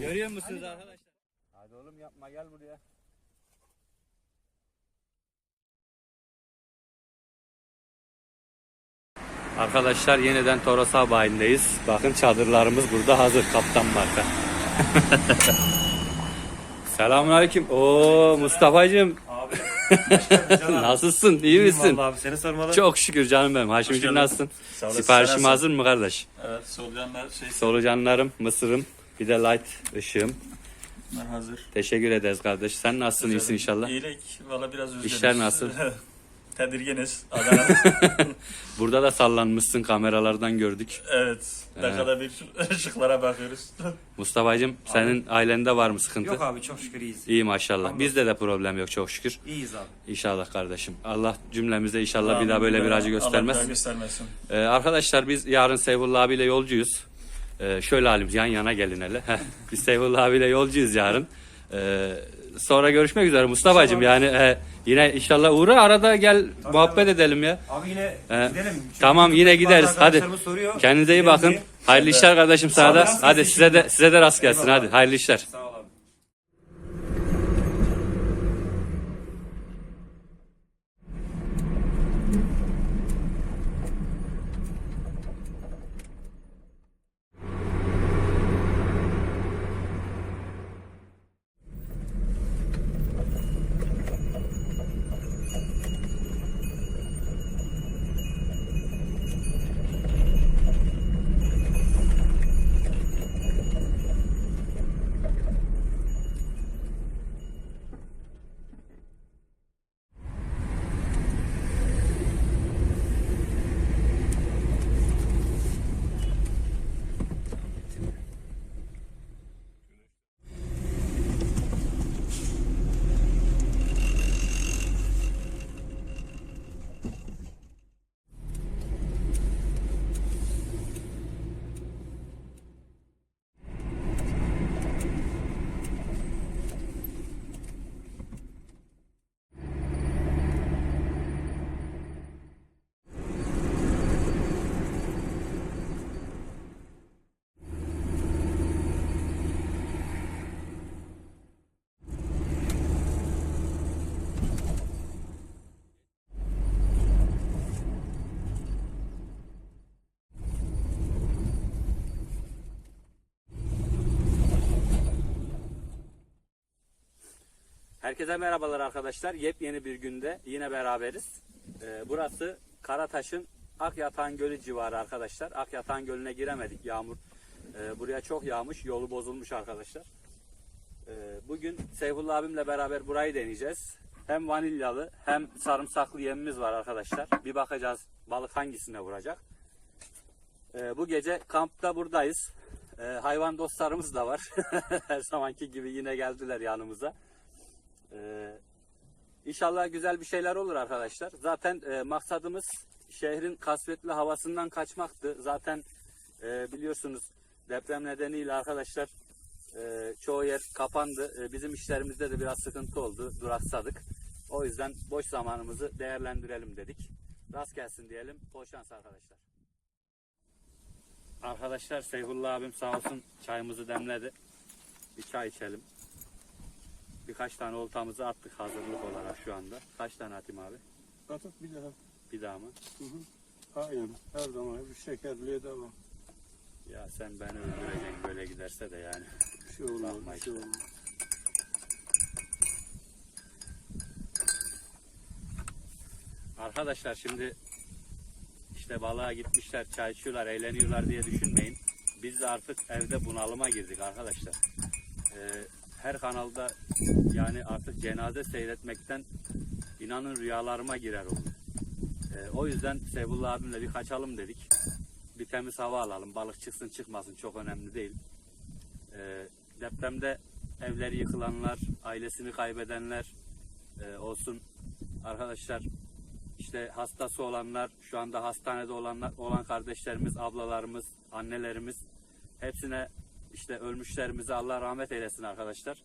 Görüyor musunuz arkadaşlar? Hadi oğlum yapma gel buraya. Arkadaşlar yeniden Toros'a bayindeyiz. Bakın çadırlarımız burada hazır kaptan marka. Selamünaleyküm. Oo Mustafa'cığım Abi. nasılsın? İyi misin? Vallahi abi seni sormalı. Çok şükür canım benim. Haşimciğim nasılsın? Sağ olasın. Siparişim Sen hazır mı kardeş? Evet solucanlar şey Solucanlarım, mısırım, bir de light ışığım. bunlar hazır. Teşekkür ederiz kardeş. Sen nasılsın? iyisin inşallah. İyilik. Valla biraz özledik. İşler nasıl? Tedirginiz. Adana. Burada da sallanmışsın kameralardan gördük. evet. Dakikada bir ışıklara bakıyoruz. Mustafa'cığım senin ailende var mı sıkıntı? Yok abi çok şükür iyiyiz. İyi maşallah. Bizde de problem yok çok şükür. İyiyiz abi. İnşallah kardeşim. Allah cümlemize inşallah bir daha böyle bir acı Allah bir göstermez. daha göstermesin. Ee, arkadaşlar biz yarın Seyfullah abiyle yolcuyuz. Ee, şöyle halimiz yan yana gelin hele. Biz Seyfullah abiyle yolcuyuz yarın. Ee, sonra görüşmek üzere Mustafa'cığım yani e, yine inşallah uğra arada gel muhabbet edelim ya. Abi yine Ee, gidelim. Çünkü tamam, yine bazı gideriz. Hadi. arkadaşlarımız Soruyor. Kendinize iyi Gidelim bakın. diye. Hayırlı işler kardeşim sana da. rast Hadi size de size de rast gelsin. Hadi hayırlı işler. Sağ ol Herkese merhabalar arkadaşlar. Yepyeni bir günde yine beraberiz. Ee, burası Karataş'ın Akyatan Gölü civarı arkadaşlar. Akyatan Gölü'ne giremedik yağmur. Ee, buraya çok yağmış, yolu bozulmuş arkadaşlar. Ee, bugün Seyfullah abimle beraber burayı deneyeceğiz. Hem vanilyalı hem sarımsaklı yemimiz var arkadaşlar. Bir bakacağız balık hangisine vuracak. Ee, bu gece kampta buradayız. Ee, hayvan dostlarımız da var. Her zamanki gibi yine geldiler yanımıza. Ee, İnşallah güzel bir şeyler olur arkadaşlar. Zaten e, maksadımız şehrin kasvetli havasından kaçmaktı. Zaten e, biliyorsunuz deprem nedeniyle arkadaşlar e, çoğu yer kapandı. E, bizim işlerimizde de biraz sıkıntı oldu. Duraksadık. O yüzden boş zamanımızı değerlendirelim dedik. Rast gelsin diyelim. Bol şans arkadaşlar. Arkadaşlar Seyfullah abim sağ olsun çayımızı demledi. Bir çay içelim. Birkaç tane oltamızı attık hazırlık olarak şu anda. Kaç tane atayım abi? Atıp bir daha. Bir daha mı? Aynen. Her zaman bir şekerliğe devam. Ya sen beni öldüreceksin böyle giderse de yani. Bir şey olmaz. Bakma Bir şey olmaz. Arkadaşlar şimdi işte balığa gitmişler, çay içiyorlar, eğleniyorlar diye düşünmeyin. Biz de artık evde bunalıma girdik arkadaşlar. Ee, her kanalda yani artık cenaze seyretmekten inanın rüyalarıma girer oldu. Ee, o yüzden Sevullah abimle bir kaçalım dedik. Bir temiz hava alalım. Balık çıksın çıkmasın çok önemli değil. Ee, depremde evleri yıkılanlar, ailesini kaybedenler e, olsun. Arkadaşlar işte hastası olanlar, şu anda hastanede olanlar, olan kardeşlerimiz, ablalarımız, annelerimiz hepsine işte ölmüşlerimize Allah rahmet eylesin arkadaşlar.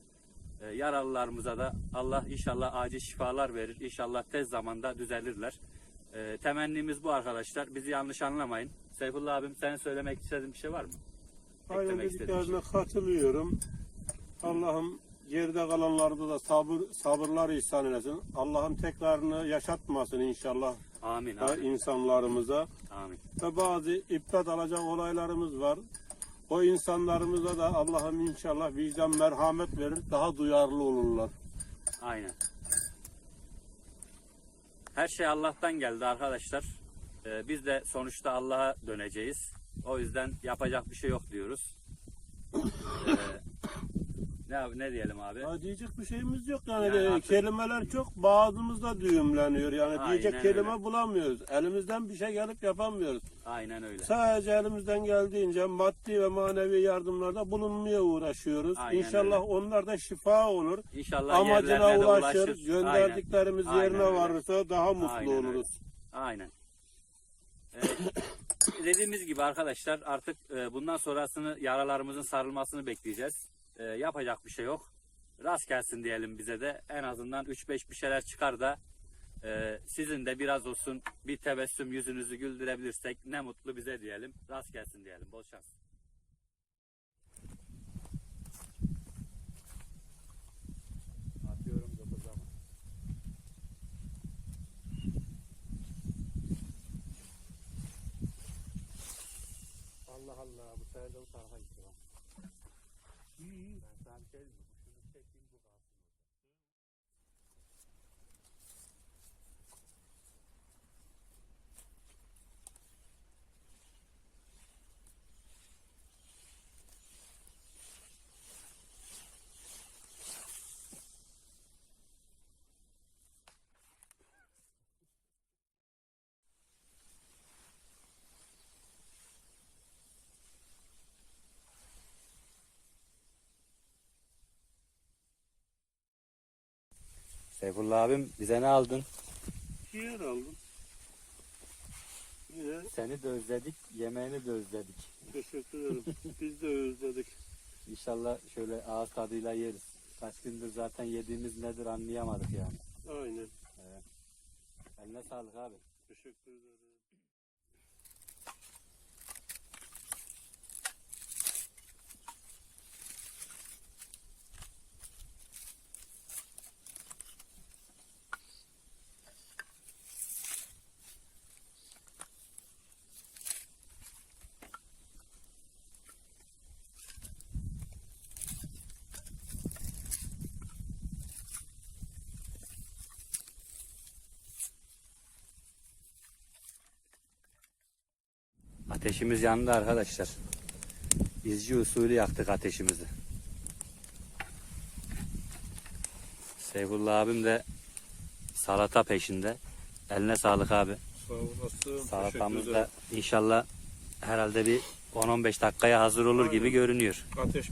Ee, yaralılarımıza da Allah inşallah acil şifalar verir. İnşallah tez zamanda düzelirler. Ee, temennimiz bu arkadaşlar. Bizi yanlış anlamayın. Seyfullah abim senin söylemek istediğin bir şey var mı? Aynen istediğin şey. dediklerine katılıyorum. Allah'ım geride kalanlarda da sabır sabırlar ihsan eylesin. Allah'ım tekrarını yaşatmasın inşallah Amin, amin, insanlarımıza. amin. Ve bazı iptal alacak olaylarımız var. O insanlarımıza da Allah'ım inşallah vicdan merhamet verir. Daha duyarlı olurlar. Aynen. Her şey Allah'tan geldi arkadaşlar. Ee, biz de sonuçta Allah'a döneceğiz. O yüzden yapacak bir şey yok diyoruz. Ee, ne ne diyelim abi? Ya diyecek bir şeyimiz yok yani. Yani artık- Kelimeler çok bağımızda düğümleniyor. Yani Aynen diyecek kelime öyle. bulamıyoruz. Elimizden bir şey gelip yapamıyoruz. Aynen öyle. Sadece elimizden geldiğince maddi ve manevi yardımlarda bulunmaya uğraşıyoruz. Aynen İnşallah öyle. onlar da şifa olur. İnşallah Amacına ulaşır. ulaşır. Gönderdiklerimiz Aynen. yerine Aynen öyle. varırsa daha mutlu Aynen öyle. oluruz. Aynen. Ee, dediğimiz gibi arkadaşlar artık e, bundan sonrasını yaralarımızın sarılmasını bekleyeceğiz. E, yapacak bir şey yok. Rast gelsin diyelim bize de. En azından 3-5 bir şeyler çıkar da e, sizin de biraz olsun bir tebessüm yüzünüzü güldürebilirsek ne mutlu bize diyelim. Rast gelsin diyelim. Bol şans. Allah Allah bu sefer de bu tarafa gitti lan. Ben sana bir şey diyeyim mi? Şunu çekeyim bu kalsın. Seyfullah abim bize ne aldın? Ciğer aldım. Yine Seni de özledik, yemeğini de özledik. teşekkür ederim. Biz de özledik. İnşallah şöyle ağız tadıyla yeriz. Kaç gündür zaten yediğimiz nedir anlayamadık yani. Aynen. Eline sağlık abi. Teşekkür ederim. Ateşimiz yandı arkadaşlar. İzci usulü yaktık ateşimizi. Seyfullah abim de salata peşinde. Eline sağlık abi. Sağ olasın. Salatamız da inşallah herhalde bir 10-15 dakikaya hazır olur gibi Aynen. görünüyor. Ateş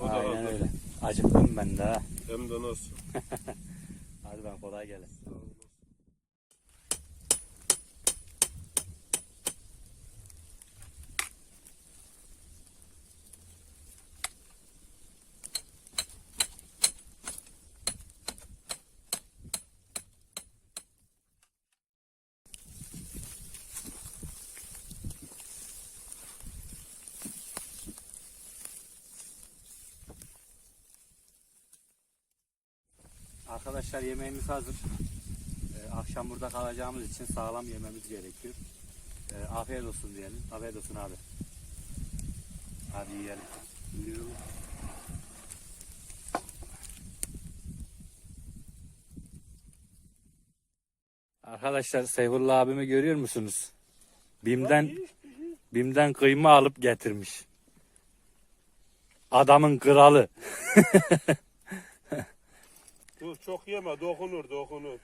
o da Aynen hazır. öyle. Acıktım ben de ha. Hem de nasıl. Hadi ben kolay gelsin. Sağ olasın. Arkadaşlar yemeğimiz hazır. Ee, akşam burada kalacağımız için sağlam yememiz gerekiyor. Ee, afiyet olsun diyelim. Afiyet olsun abi. Hadi yiyelim. Yiyorum. Arkadaşlar Seyfullah abimi görüyor musunuz? Bim'den Bim'den kıyma alıp getirmiş. Adamın kralı. Çok yeme dokunur dokunur.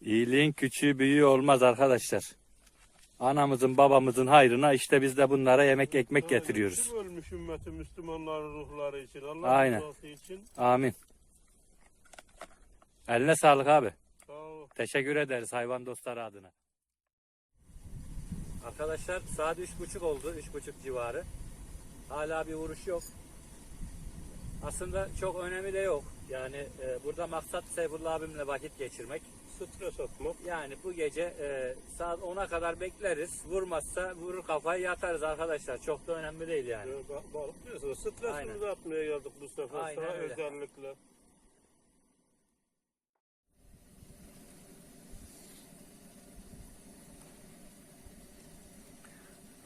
İyiliğin küçüğü büyüğü olmaz arkadaşlar. Anamızın babamızın hayrına işte biz de bunlara yemek ekmek getiriyoruz. Kim ölmüş ümmeti Müslümanların ruhları için Allah Aynen. için. Amin. Eline sağlık abi. Sağ ol. Teşekkür ederiz hayvan dostları adına. Arkadaşlar saat üç buçuk oldu. Üç buçuk civarı. Hala bir vuruş yok. Aslında çok önemi de yok. Yani e, burada maksat Seyfullah abimle vakit geçirmek. Stres atmak. Yani bu gece e, saat 10'a kadar bekleriz. Vurmazsa vurur kafayı yatarız arkadaşlar. Çok da önemli değil yani. Ee, ba- balık diyorsunuz. Aynen. Stresimizi atmaya geldik bu sefer. Aynen Sana öyle. özellikle.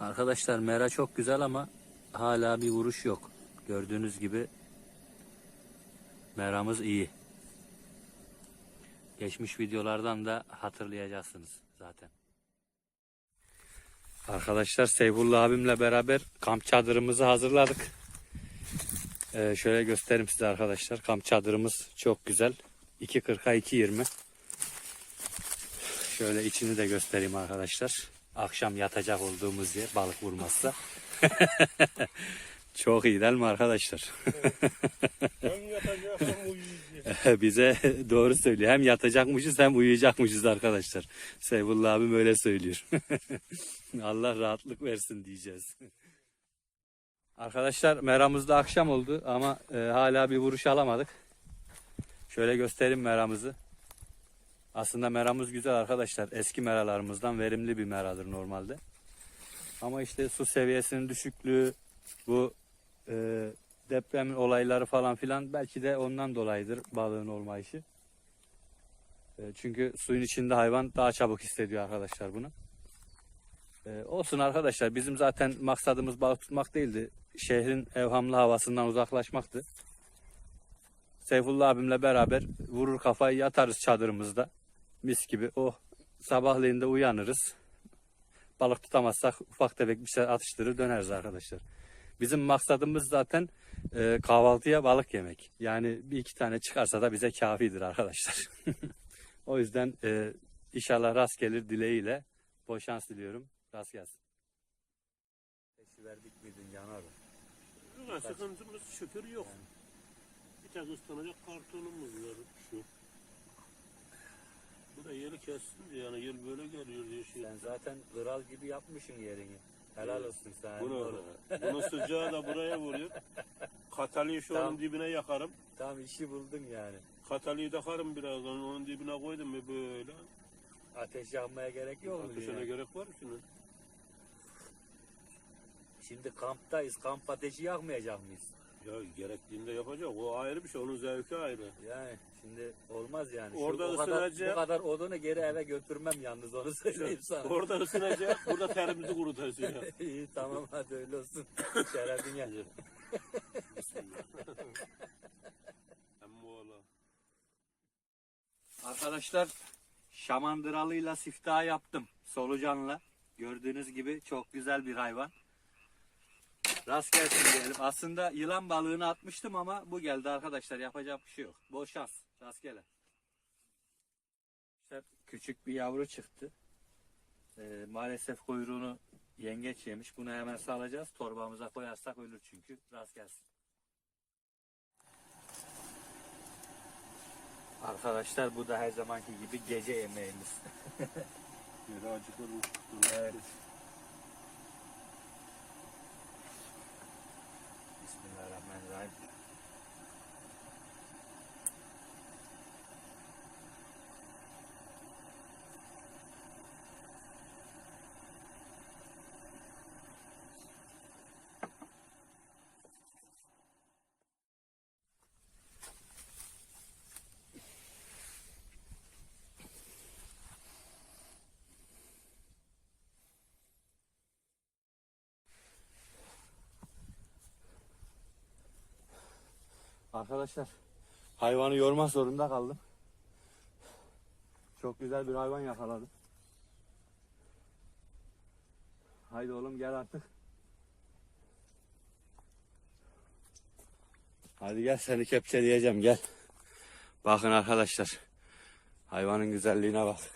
Arkadaşlar mera çok güzel ama hala bir vuruş yok. Gördüğünüz gibi meramız iyi. Geçmiş videolardan da hatırlayacaksınız zaten. Arkadaşlar Seyfullah abimle beraber kamp çadırımızı hazırladık. Ee, şöyle göstereyim size arkadaşlar. Kamp çadırımız çok güzel. 2.40'a 2.20. Şöyle içini de göstereyim arkadaşlar. Akşam yatacak olduğumuz yer balık vurmazsa. Çok iyi değil mi arkadaşlar? Hem yatacak hem uyuyacak. Bize doğru söylüyor. Hem yatacakmışız hem uyuyacakmışız arkadaşlar. Seyfullah abim öyle söylüyor. Allah rahatlık versin diyeceğiz. Arkadaşlar meramızda akşam oldu ama e, hala bir vuruş alamadık. Şöyle göstereyim meramızı. Aslında meramız güzel arkadaşlar. Eski meralarımızdan verimli bir meradır normalde. Ama işte su seviyesinin düşüklüğü, bu e, depremin olayları falan filan belki de ondan dolayıdır balığın olmayışı. E, çünkü suyun içinde hayvan daha çabuk hissediyor arkadaşlar bunu. E, olsun arkadaşlar bizim zaten maksadımız balık tutmak değildi. Şehrin evhamlı havasından uzaklaşmaktı. Seyfullah abimle beraber vurur kafayı yatarız çadırımızda. Mis gibi. Oh sabahleyin de uyanırız. Balık tutamazsak ufak tefek bir şey atıştırır döneriz arkadaşlar. Bizim maksadımız zaten e, kahvaltıya balık yemek. Yani bir iki tane çıkarsa da bize kafidir arkadaşlar. o yüzden e, inşallah rast gelir dileğiyle. Bol şans diliyorum. Rast gelsin. verdik miydin yanar Ama sıkıntımız şükür yok. Bir tek ıslanacak kartonumuz var şu. Bu da yeri kessin diye yani yıl böyle geliyor diye şey. Sen zaten kral gibi yapmışsın yerini. Helal olsun sana. Bunu, bunun sıcağı da buraya vuruyor. Kataliyi şu Tamam. onun dibine yakarım. Tam işi buldun yani. Kataliyi takarım birazdan onun dibine koydum mu böyle. Ateş yakmaya gerek yok mu? Ateşine yani? gerek var mı şimdi? Şimdi kamptayız. Kamp ateşi yakmayacak mıyız? Ya gerektiğinde yapacak. O ayrı bir şey. Onun zevki ayrı. Yani şimdi olmaz yani. Şu Orada kadar, ısınacak. bu kadar odunu geri eve götürmem yalnız onu söyleyeyim sana. Orada ısınacak. burada terimizi kurutacak. İyi tamam hadi öyle olsun. Şerefine. Emmoğlu. Arkadaşlar şamandıralıyla siftah yaptım. Solucanla. Gördüğünüz gibi çok güzel bir hayvan. Rast gelsin diyelim. Aslında yılan balığını atmıştım ama bu geldi arkadaşlar. Yapacak bir şey yok. Bol şans. Rastgele. İşte küçük bir yavru çıktı. Ee, maalesef kuyruğunu yengeç yemiş. Bunu hemen salacağız. Torbamıza koyarsak ölür çünkü. Rast gelsin. Arkadaşlar bu da her zamanki gibi gece yemeğimiz. Yeri acıkırmış. Evet. Arkadaşlar hayvanı yormak zorunda kaldım. Çok güzel bir hayvan yakaladım. Haydi oğlum gel artık. Hadi gel seni kepçeleyeceğim gel. Bakın arkadaşlar. Hayvanın güzelliğine bak.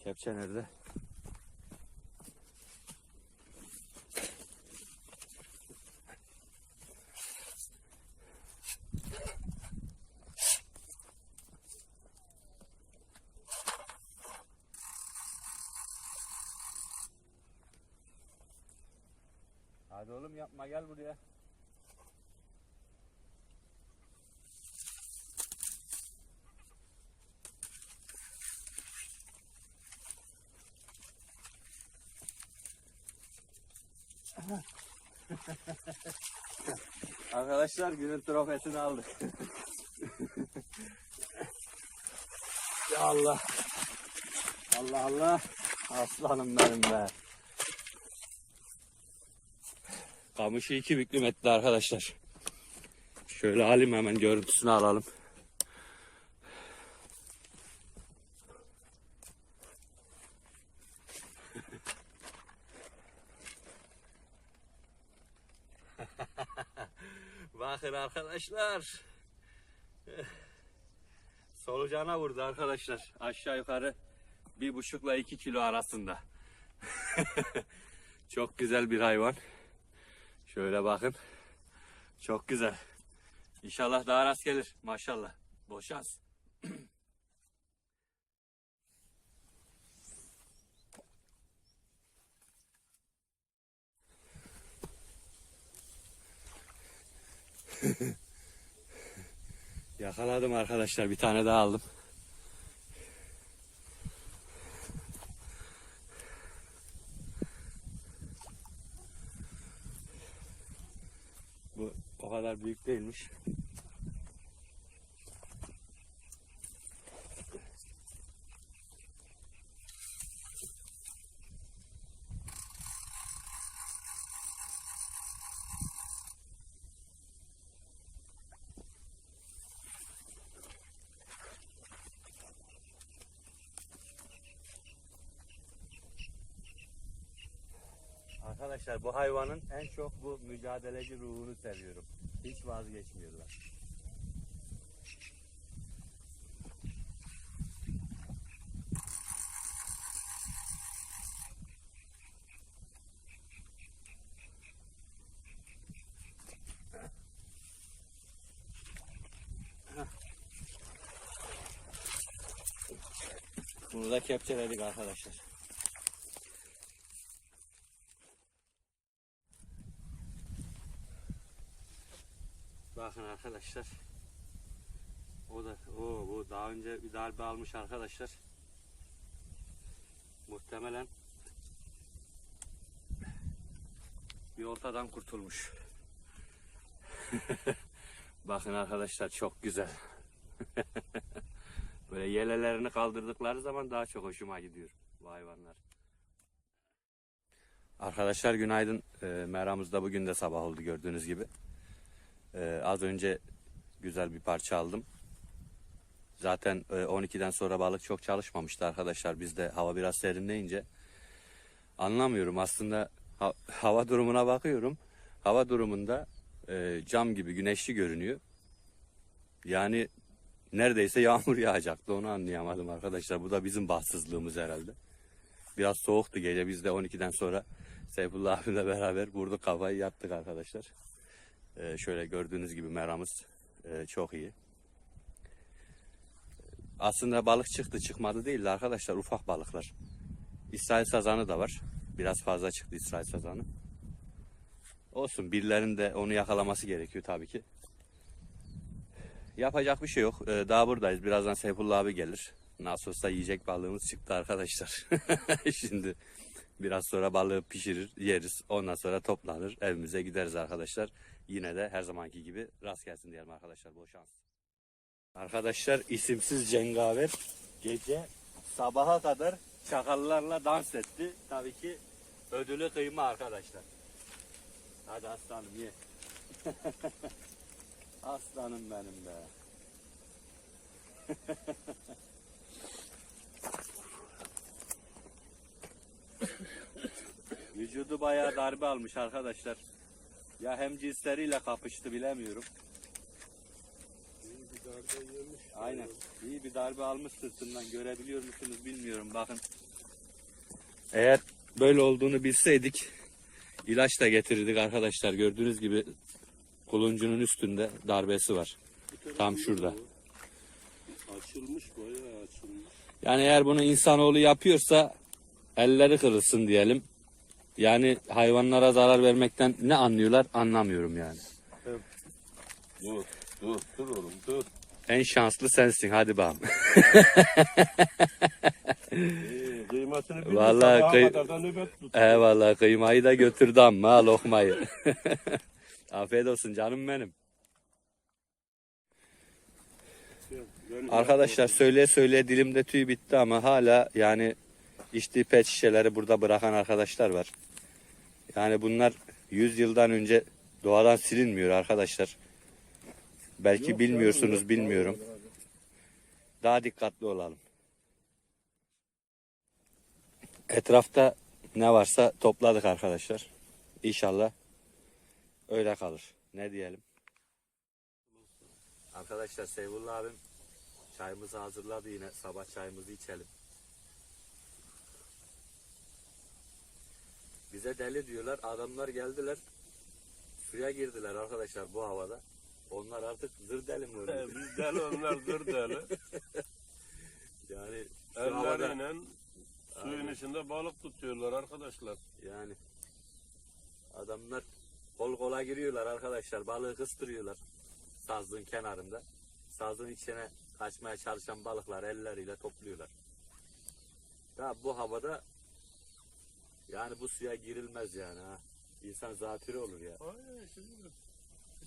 Kepçe nerede? Hadi oğlum yapma gel buraya. Arkadaşlar günün trofesini aldık. ya Allah. Allah Allah. Aslanım benim be. Kamışı iki büklüm etti arkadaşlar. Şöyle alayım hemen görüntüsünü alalım. Bakın arkadaşlar. Solucana vurdu arkadaşlar. Aşağı yukarı bir buçukla iki kilo arasında. Çok güzel bir hayvan. Şöyle bakın. Çok güzel. İnşallah daha rast gelir. Maşallah. Bol şans. Yakaladım arkadaşlar. Bir tane daha aldım. Bu o kadar büyük değilmiş. Arkadaşlar bu hayvanın en çok bu mücadeleci ruhunu seviyorum. Hiç vazgeçmiyorlar. Bunu da kepçeledik arkadaşlar. Bakın arkadaşlar. O da o bu daha önce bir darbe almış arkadaşlar. Muhtemelen bir ortadan kurtulmuş. Bakın arkadaşlar çok güzel. Böyle yelelerini kaldırdıkları zaman daha çok hoşuma gidiyor bu hayvanlar. Arkadaşlar günaydın. Ee, meramızda bugün de sabah oldu gördüğünüz gibi. Ee, az önce güzel bir parça aldım. Zaten e, 12'den sonra balık çok çalışmamıştı arkadaşlar. Bizde hava biraz serinleyince anlamıyorum aslında ha- hava durumuna bakıyorum. Hava durumunda e, cam gibi güneşli görünüyor. Yani neredeyse yağmur yağacaktı onu anlayamadım arkadaşlar. Bu da bizim bahtsızlığımız herhalde. Biraz soğuktu gece biz de 12'den sonra Seyfullah abimle beraber vurduk kafayı yattık arkadaşlar. Ee, şöyle gördüğünüz gibi meramız e, çok iyi. Aslında balık çıktı çıkmadı değil de arkadaşlar ufak balıklar. İsrail sazanı da var. Biraz fazla çıktı İsrail sazanı. Olsun birilerinin de onu yakalaması gerekiyor tabii ki. Yapacak bir şey yok. Ee, daha buradayız. Birazdan Seyfullah abi gelir. Nasıl olsa yiyecek balığımız çıktı arkadaşlar. Şimdi biraz sonra balığı pişirir, yeriz. Ondan sonra toplanır, evimize gideriz arkadaşlar. Yine de her zamanki gibi rast gelsin diyelim arkadaşlar. Bol şans. Arkadaşlar isimsiz cengaver gece sabaha kadar çakallarla dans etti. Tabii ki ödülü kıyma arkadaşlar. Hadi aslanım ye. Aslanım benim be. Vücudu bayağı darbe almış arkadaşlar. Ya hem cinsleriyle kapıştı bilemiyorum. İyi bir darbe yemiş. Aynen. İyi bir darbe almış sırtından. Görebiliyor musunuz bilmiyorum. Bakın. Eğer böyle olduğunu bilseydik ilaç da getirirdik arkadaşlar. Gördüğünüz gibi kuluncunun üstünde darbesi var. Tam şurada. Açılmış bayağı açılmış. Yani eğer bunu insanoğlu yapıyorsa elleri kırılsın diyelim. Yani hayvanlara zarar vermekten ne anlıyorlar anlamıyorum yani. Dur, dur, dur oğlum, dur. En şanslı sensin hadi bakalım. Ee, kıymasını bil. Vallahi kıy-. Eyvallah kıymayı da götürdü ama lokmayı. Afiyet olsun canım benim. Arkadaşlar söyleye söyleye dilimde tüy bitti ama hala yani içtiği pet şişeleri burada bırakan arkadaşlar var. Yani bunlar 100 yıldan önce doğadan silinmiyor arkadaşlar. Belki bilmiyorsunuz bilmiyorum. Daha dikkatli olalım. Etrafta ne varsa topladık arkadaşlar. İnşallah öyle kalır. Ne diyelim? Arkadaşlar Seyfullah abim çayımızı hazırladı yine. Sabah çayımızı içelim. Bize deli diyorlar. Adamlar geldiler. Suya girdiler arkadaşlar bu havada. Onlar artık zır deli mi oluyor? Biz deli onlar dır deli. Yani şu havada Elleriyle suyun içinde balık tutuyorlar arkadaşlar. yani adamlar kol kola giriyorlar arkadaşlar. Balığı kıstırıyorlar sazlığın kenarında. Sazlığın içine kaçmaya çalışan balıklar elleriyle topluyorlar. Ya bu havada yani bu suya girilmez yani ha. İnsan zatürre olur ya. Aynen şimdi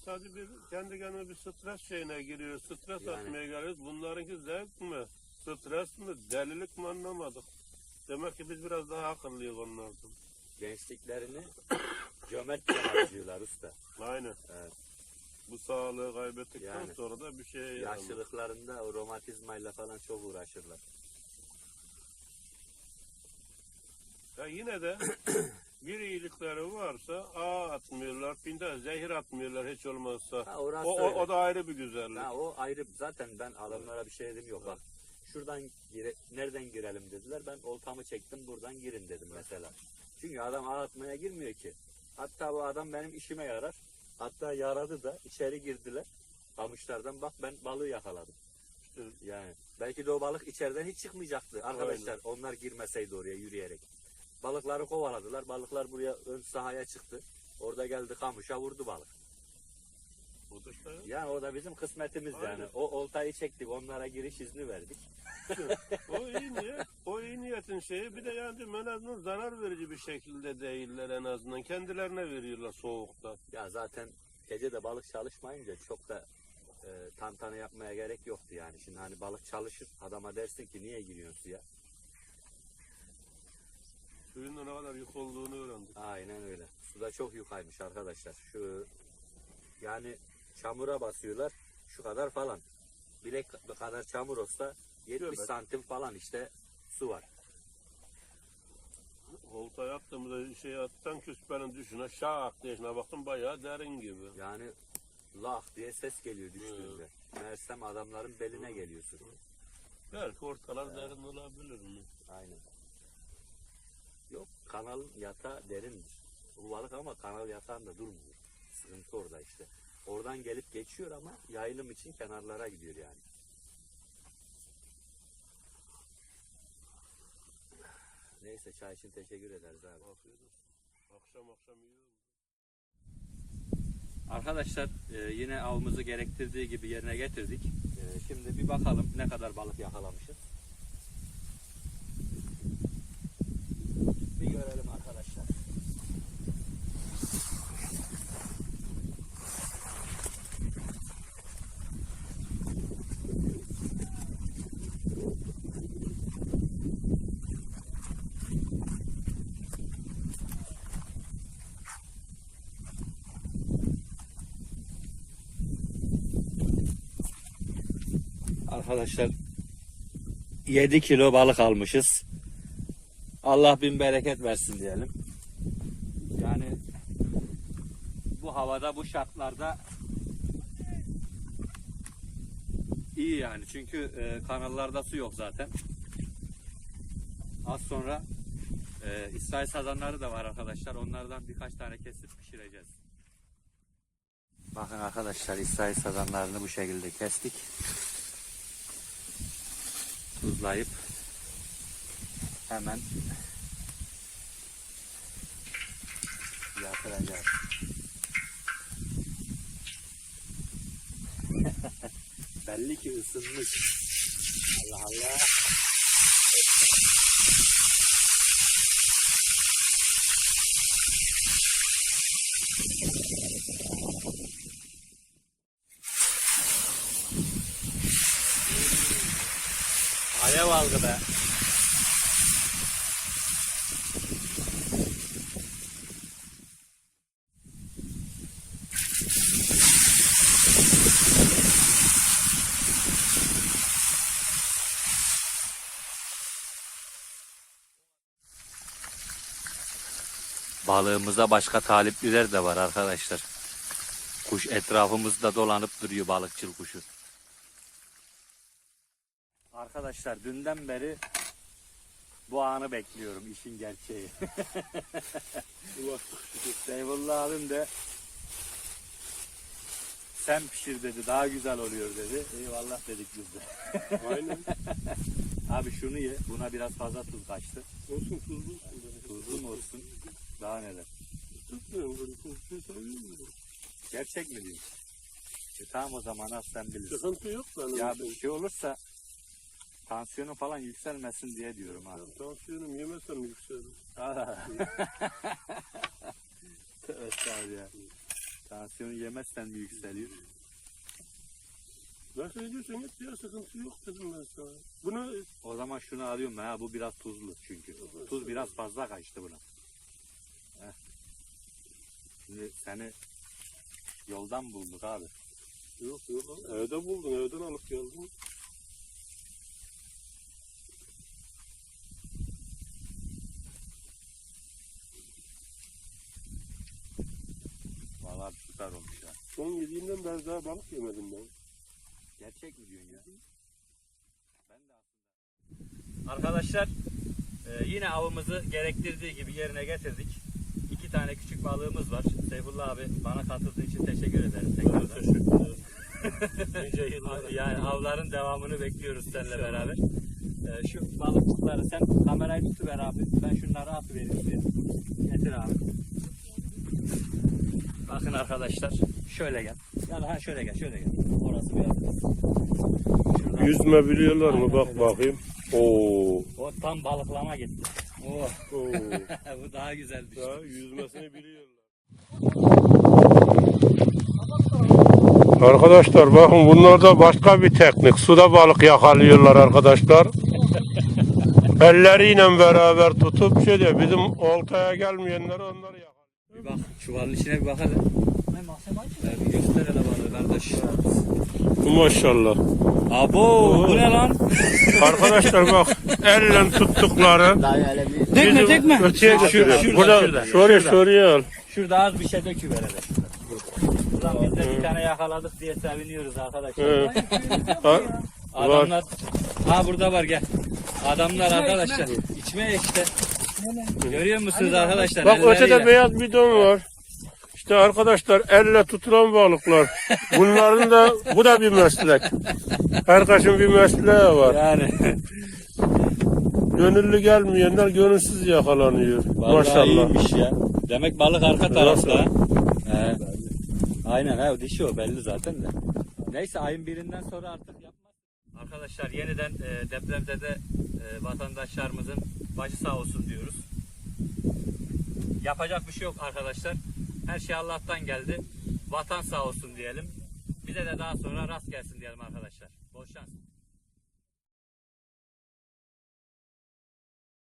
sadece bir kendi kendine bir stres şeyine giriyor. Stres Yani. atmaya geliyoruz. Bunlarınki zevk mi? Stres mi? Delilik mi anlamadık. Demek ki biz biraz daha akıllıyız onlardan. Gençliklerini cömertçe harcıyorlar usta. Aynen. Evet. Bu sağlığı kaybettikten Yani. sonra da bir yaramaz. Yaşlılıklarında o romatizmayla falan çok uğraşırlar. Yine de bir iyilikleri varsa ağ atmıyorlar, pinde zehir atmıyorlar hiç olmazsa. Ha, orası o, o, öyle. o da ayrı bir güzellik. Ya o ayrı zaten ben adamlara bir şey dedim yok bak. Şuradan gire, nereden girelim dediler. Ben oltamı çektim buradan girin dedim mesela. Çünkü adam ağlatmaya girmiyor ki. Hatta bu adam benim işime yarar. Hatta yaradı da içeri girdiler. Kamışlardan bak ben balığı yakaladım. Yani belki de o balık içeriden hiç çıkmayacaktı arkadaşlar. Onlar girmeseydi oraya yürüyerek. Balıkları kovaladılar. Balıklar buraya ön sahaya çıktı. Orada geldi kamışa vurdu balık. bu da işte Yani o da bizim kısmetimiz Aynen. yani. O oltayı çektik, onlara giriş izni verdik. o iyi niyet, o iyi niyetin şeyi bir de yani en azından zarar verici bir şekilde değiller en azından. Kendilerine veriyorlar soğukta. Ya zaten gece de balık çalışmayınca çok da e, tantana yapmaya gerek yoktu yani. Şimdi hani balık çalışır, adama dersin ki niye giriyorsun suya? Suyun da ne kadar yük olduğunu öğrendik. Aynen öyle. Suda çok yukaymış arkadaşlar. Şu yani çamura basıyorlar şu kadar falan. Bilek kadar çamur olsa 70 Evet. santim falan işte su var. Olta yaptığımızda şey attan küspenin düşüne şak diye baktım bayağı derin gibi. Yani lah diye ses geliyor düştüğünde. Meğersem adamların beline geliyorsun. Belki ortalar derin olabilir mi? Aynen. Yok kanal yatağı derindir. Bu balık ama kanal yatağında durmuyor. Sıkıntı orada işte. Oradan gelip geçiyor ama yayılım için kenarlara gidiyor yani. Neyse çay için teşekkür ederiz abi. Afiyet olsun. Akşam akşam yiyorum. Arkadaşlar e, yine avımızı gerektirdiği gibi yerine getirdik. E, şimdi bir bakalım ne kadar balık yakalamışız. Bir görelim arkadaşlar. Arkadaşlar 7 kilo balık almışız. Allah bin bereket versin diyelim. Yani bu havada bu şartlarda iyi yani çünkü e, kanallarda su yok zaten. Az sonra e, İsrail sazanları da var arkadaşlar. Onlardan birkaç tane kesip pişireceğiz. Bakın arkadaşlar İsrail sazanlarını bu şekilde kestik tuzlayıp hemen Yatıracağız. Belli ki ısınmış. Allah Allah. Be. Balığımıza başka talipliler de var arkadaşlar. Kuş etrafımızda dolanıp duruyor balıkçıl kuşu. Arkadaşlar dünden beri bu anı bekliyorum işin gerçeği. Seyfullah abim de sen pişir dedi daha güzel oluyor dedi. Eyvallah dedik biz de. Aynen. Abi şunu ye buna biraz fazla tuz kaçtı. Olsun tuzlu. Tuzlu mu olsun? Daha neler? Tutmuyorum böyle tuzlu seviyorum. Gerçek mi diyorsun? E tamam o zaman az sen bilirsin. Sıkıntı yok benim. Ya bir şey olursa tansiyonu falan yükselmesin diye diyorum abi. Tansiyonum yemesem yükselir. evet abi ya. Tansiyonu yemezsen mi yükseliyor? Nasıl ediyorsun git ya sıkıntı yok dedim ben sana. Buna O zaman şunu alıyorum ben ha bu biraz tuzlu çünkü. Tuz biraz fazla kaçtı buna. Heh. Şimdi seni yoldan bulduk abi. yok yok evde buldun evden alıp geldin. Vallahi süper olmuş ya. Yediğimden beri daha balık yemedim ben. Gerçek mi diyorsun ya? Ben de aslında. Arkadaşlar e, yine avımızı gerektirdiği gibi yerine getirdik. İki tane küçük balığımız var. Seyfullah abi bana katıldığı için teşekkür ederim tekrardan. Teşekkür ederim. Nice yıllar. yani avların devamını bekliyoruz seninle beraber. E, şu balıkçıkları sen kamerayı tutuver abi. Ben şunları atıvereyim size. Getir abi. Bakın arkadaşlar şöyle gel. Yani ha şöyle gel şöyle gel. Orası biraz. Şuradan- Yüzme biliyorlar mı? Bak bakayım. Oo. O tam balıklama gitti. Oh. Oo. Bu daha güzel bir şey. Ya yüzmesini biliyorlar. Arkadaşlar bakın bunlar da başka bir teknik. Suda balık yakalıyorlar arkadaşlar. Elleriyle beraber tutup diyor, bizim oltaya gelmeyenler onları yakalıyor. Bir bak çuvalın içine bir bak hadi. Bir göster hele bana kardeş. Maşallah. Abo bu ne lan? Arkadaşlar bak elle tuttukları. Tekme Bizim tekme. Öteye şurada, Burada, şuraya şuraya al. Şurada az bir şey döküver hele. Ulan biz de bir tane yakaladık diye seviniyoruz arkadaşlar. Evet. Ha, Adamlar ha burada var gel. Adamlar arkadaşlar içmeye işte. Görüyor musunuz arkadaşlar? Bak ötede Elleriyle. beyaz bidon var. İşte arkadaşlar elle tutulan balıklar. Bunların da bu da bir meslek. Herkesin bir mesleği var. Yani. Gönüllü gelmeyenler gönülsüz yakalanıyor. Vallahi Maşallah. iyiymiş ya. Demek balık arka tarafta. He. Aynen ha dişi o belli zaten de. Neyse ayın birinden sonra artık yapmaz. Arkadaşlar yeniden e, depremde de e, vatandaşlarımızın başı sağ olsun diyoruz. Yapacak bir şey yok arkadaşlar. Her şey Allah'tan geldi. Vatan sağ olsun diyelim. Bize de daha sonra rast gelsin diyelim arkadaşlar.